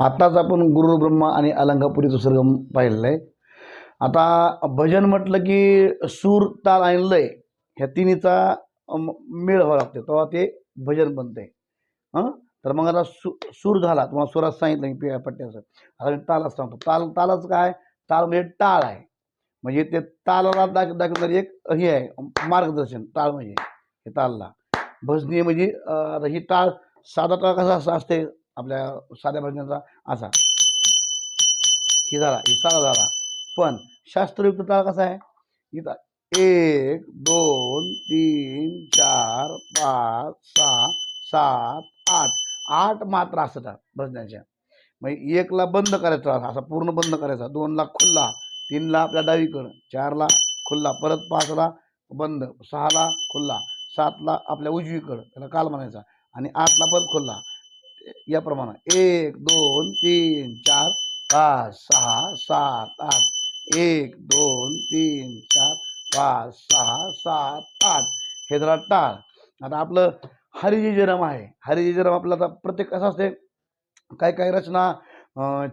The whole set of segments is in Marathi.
आत्ताच आपण गुरु ब्रह्मा आणि अलंकापुरीचं सरगम पाहिलेलं आहे आता भजन म्हटलं की सूर ताल आणि लय ह्या तिन्हीचा मेळ व्हावा लागतो तेव्हा ते भजन बनते हां? तर मग आता सु सूर झाला. तुम्हाला सुरात सांगितलं की पिळ्या पट्ट्याचं. आता मी तालाच सांगतो. ताल तालाच काय? ताल म्हणजे टाळ आहे. म्हणजे ते तालाला दाख दाखवणारी एक हे आहे मार्गदर्शन. टाळ म्हणजे हे तालला. भजनी म्हणजे आता ही टाळ साधा टाळ कसा असते आपल्या साध्या भजनाचा असा ही झाला ही साधा झाला. पण शास्त्रयुक्त ताळ कसा आहे? इथं एक दोन तीन चार पाच सहा सात आठ. आठ मात्रा असतात भजनाच्या मग एकला बंद करायचा असा पूर्ण बंद करायचा. दोनला खुल्ला तीनला आपल्या डावीकडं चारला खुल्ला परत पाचला बंद सहाला खुल्ला सातला आपल्या उजवीकडं त्याला काल म्हणायचा. आणि आठला परत खुल्ला. याप्रमाणे. एक दोन तीन चार पाच सहा सात आठ. एक दोन तीन चार पाच सहा सात आठ. हे जरा टाळ. आता आपलं हरिजयरम आहे. हरिजयरम आपलं आता प्रत्येक कसं असते? काही काही रचना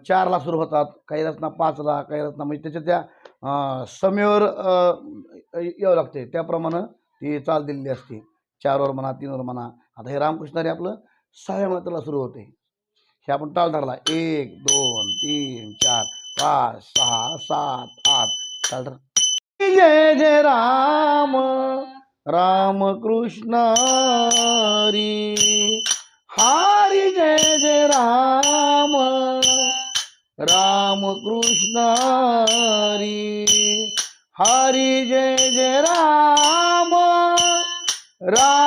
चारला सुरू होतात. काही रचना पाचला काही रचना म्हणजे त्याच्या त्या समेवर यावं लागते. त्याप्रमाणे ती चाल दिलेली असते. चारवर म्हणा तीनवर म्हणा. आता हे रामकृष्णारी आपलं सहाव्या मात्राला सुरू होते. हे आपण ताल धरला एक दोन तीन चार पाच सहा सात आठ. ताल धर जय जय राम. राम कृष्ण हरी. हरी जय जय राम. राम कृष्ण हरी. हरी जय जय राम. राम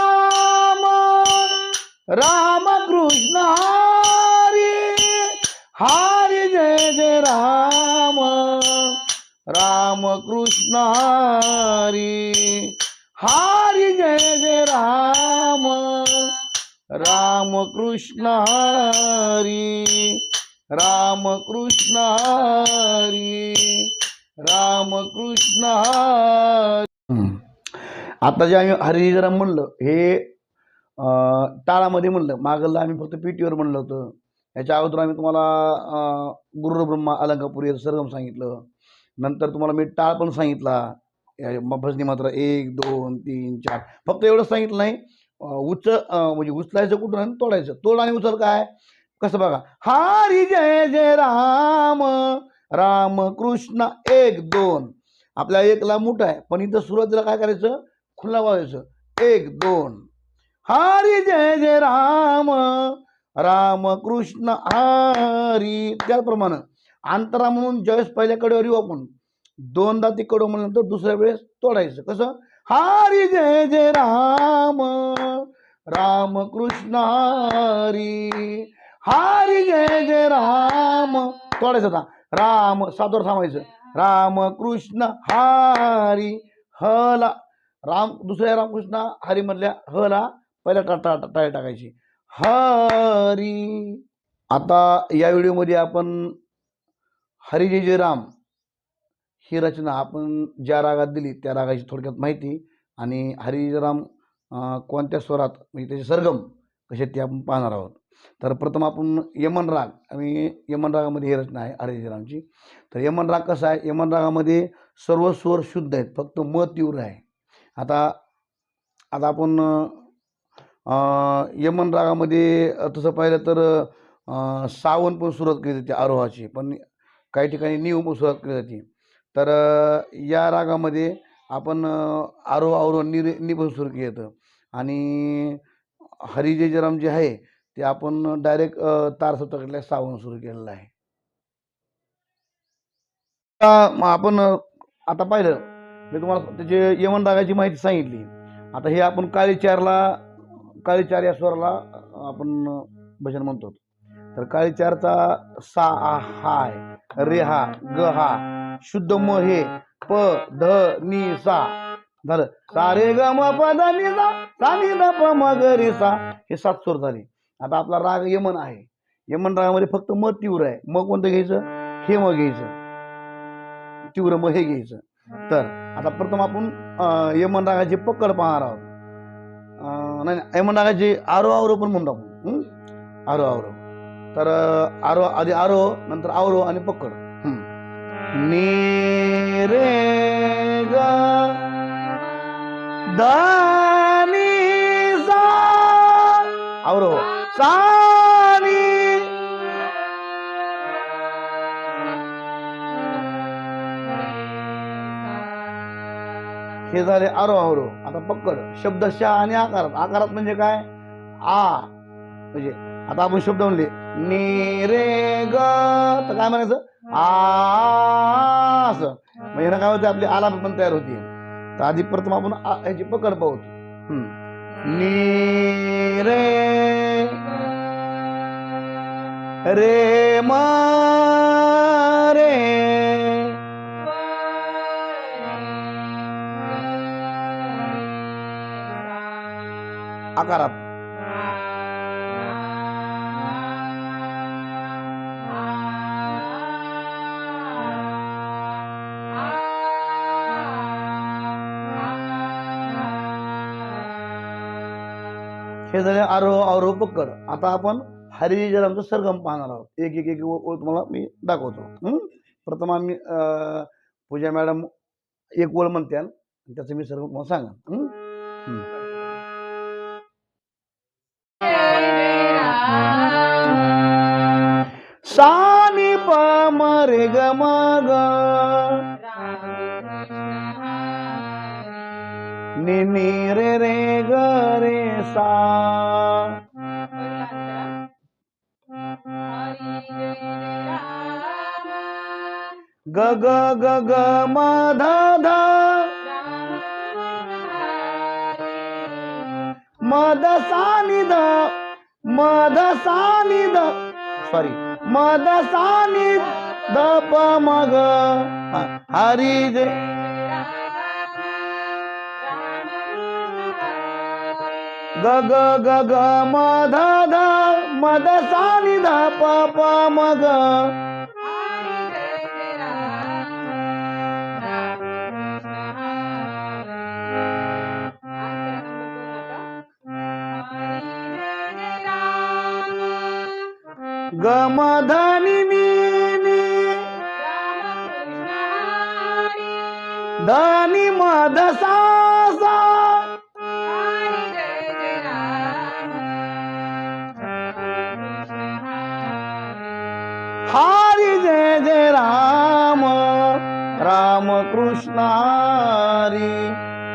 राम कृष्ण हरी हरी जय जय राम. राम कृष्ण हरी हरी जय जय राम. राम कृष्ण हरी राम कृष्ण हरी राम कृष्ण हरी. आता जे आम्ही हरिजराम म्हणलं हे ताळामध्ये टाळामध्ये म्हणलं. मागलं आम्ही फक्त पीटीवर म्हणलं होतं. याच्या अगोदर आम्ही तुम्हाला गुरुब्रह्मा गुरु ब्रह्मा अलंकापुरी याचं सरगम सांगितलं. नंतर तुम्हाला मी टाळ पण सांगितला. भजनी मात्र एक दोन तीन चार. फक्त एवढंच सांगितलं नाही. अं, उच म्हणजे उचलायचं कुठून आणि तोडायचं. तोड आणि उचल काय? कसं बघा. हरी जय जय राम. राम कृष्ण एक दोन. आपल्या एकला मोठा आहे. पण इथं सुरुवातीला काय करायचं? खुला व्हायचं. एक दोन. हरी जय जय राम राम कृष्ण हरी. त्याचप्रमाणे अंतरा म्हणून ज्यावेळेस पहिल्या कडेवर येऊ आपण. दोनदा ती कडव म्हणल्यानंतर दुसऱ्या वेळेस तोडायचं. कसं? हरी जय जय राम राम कृष्ण हरी. हरी जय जय राम. तोडायचं आता. राम सातवर थांबायचं. राम कृष्ण हरी हला. राम दुसऱ्या रामकृष्ण हरी म्हणल्या हला. पहिल्या टाटा टाळी टाकायची. हरी. आता या व्हिडिओमध्ये आपण हरी जय जय राम ही रचना आपण ज्या रागात दिली त्या रागाची थोडक्यात माहिती आणि हरी जय राम कोणत्या स्वरात म्हणजे त्याचे सरगम कसे ते आपण पाहणार आहोत. तर प्रथम आपण यमन राग आणि यमन रागामध्ये ही रचना आहे हरी जय रामची. तर यमन राग कसा आहे? यमन रागामध्ये सर्व स्वर शुद्ध आहेत फक्त म तीव्र आहे. आता आता आपण यमन रागामध्ये तसं पाहिलं तर सावन पण सुरुवात केली जाते आरोहाची पण काही ठिकाणी नीव पण सुरुवात केली जाते तर या रागामध्ये आपण आरोह आरोह नि नि पण सुरू केलं जातं आणि हरी जे आहे ते आपण डायरेक्ट तार सप्तकातल्या सावन सुरू केलेलं आहे. आपण आता पाहिलं मी तुम्हाला त्याचे यमन रागाची माहिती सांगितली. आता हे आपण काळीचारला काळीचार या स्वराला आपण भजन म्हणतो. तर काळीचारचा सा आ, हा रे हा ग हा शुद्ध म हे प ध नि सा. झालं. सारे ग म प ध नि सा. सा नि ध प म ग रे सा. हे सात स्वर झाले. आता आपला राग यमन आहे. यमन रागामध्ये फक्त म तीव्र आहे. मग कोणतं घ्यायचं? हे मग घ्यायचं. तीव्र मग हे घ्यायचं. तर आता प्रथम आपण यमन रागाची पकड पाहणार आहोत. नाही नाही, यमन आरो आवरो पण म्हणून टाकू आरो आवरो. तर आरो आधी आरो नंतर आवरो आणि पकड. नी रे ग द सा आवरो. सा हे झाले आरो आवरो आता पकड. शब्दशः आणि आकारात. आकारात म्हणजे काय? आ. म्हणजे आता आपण शब्द म्हणले. नी रे ग. तर काय म्हणायचं? आ असं. म्हणजे ना काय होते? आपली आलाप पण तयार होती. तर आधी प्रथम आपण याची पकड पाहू हम्म. नी रे रे मा हे झाले आरोह आरोह पकड आता आपण हरिजरामचा सरगम पाहणार आहोत. एक एक एक ओळ तुम्हाला मी दाखवतो. प्रथम आम्ही अं, पूजा मॅडम एक ओळ म्हणत्याल त्याचं मी सरगम तुम्हाला सांगा सानी हं. सा रे ग म रे रे ग रे सा. ग ग ग ग म धा धा. मद सानिध मद सानिध ध. म ध सॉरी म द प मग हरी जय. ग ग ग ग म ध ध म द सा नि ध प प म ग. ग म ध नि नि नि. ध नि म ध सा हरी जय जय राम राम कृष्ण हरी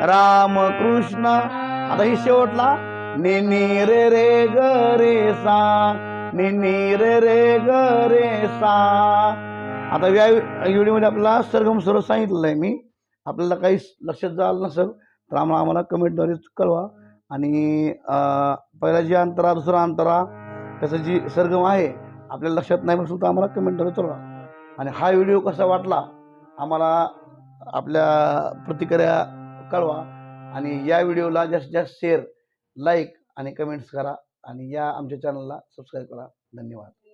राम कृष्ण. आता ही शेवटला नि रे रे ग रे सा नि रे रे ग रे सा. आता या व्हिडिओमध्ये आपला सरगम सर्व सांगितलेलं आहे मी. आपल्याला काही लक्षात झालं नसेल तर आम्हाला आम्हाला कमेंटद्वारे कळवा. आणि पहिला जी अंतरा दुसरा अंतरा त्याचं जी सरगम आहे आपल्याला लक्षात नाही बसून तर आम्हाला कमेंटद्वारे कळवा आणि हा व्हिडिओ कसा वाटला आम्हाला आपल्या प्रतिक्रिया कळवा. आणि या व्हिडिओला जास्तीत जास्त शेअर लाईक आणि कमेंट्स करा. आणि या आमच्या चॅनलला सबस्क्राईब करा. धन्यवाद.